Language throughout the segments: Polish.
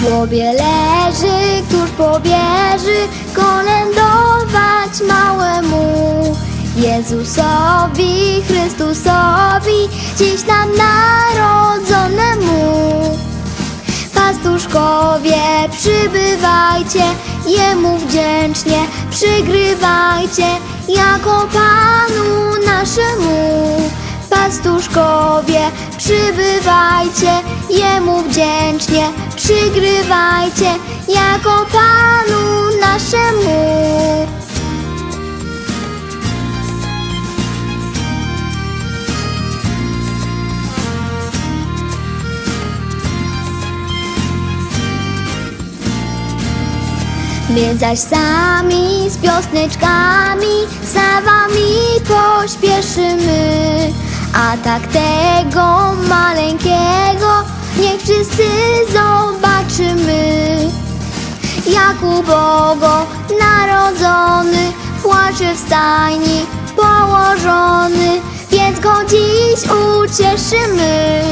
żłobie leży, któż pobieży kolędować małemu Jezusowi, Chrystusowi, dziś nam narodzonemu. Pastuszkowie, przybywajcie, Jemu wdzięcznie przygrywajcie, jako Panu naszemu. Pastuszkowie, przybywajcie, Jemu wdzięcznie przygrywajcie, jako Panu naszemu. My zaś sami z piosneczkami za wami pośpieszymy. A tak tego maleńkiego niech wszyscy Jak ubogo narodzony płacze w stajni położony, więc go dziś ucieszymy.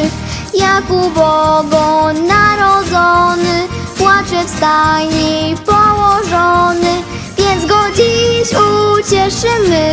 Jak ubogo narodzony płacze w stajni położony, więc go dziś ucieszymy.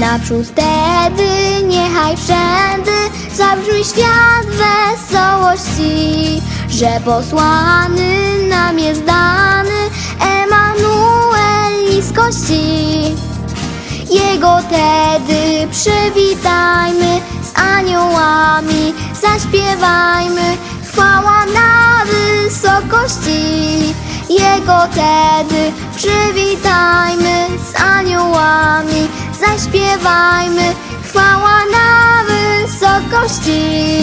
Naprzód wtedy niechaj wszędy zabrzmi świat wesołości, że posłany nam jest dany Emanuel niskości. Jego tedy przywitajmy z aniołami, zaśpiewajmy chwała na wysokości. Jego tedy przywitajmy chwała na wysokości.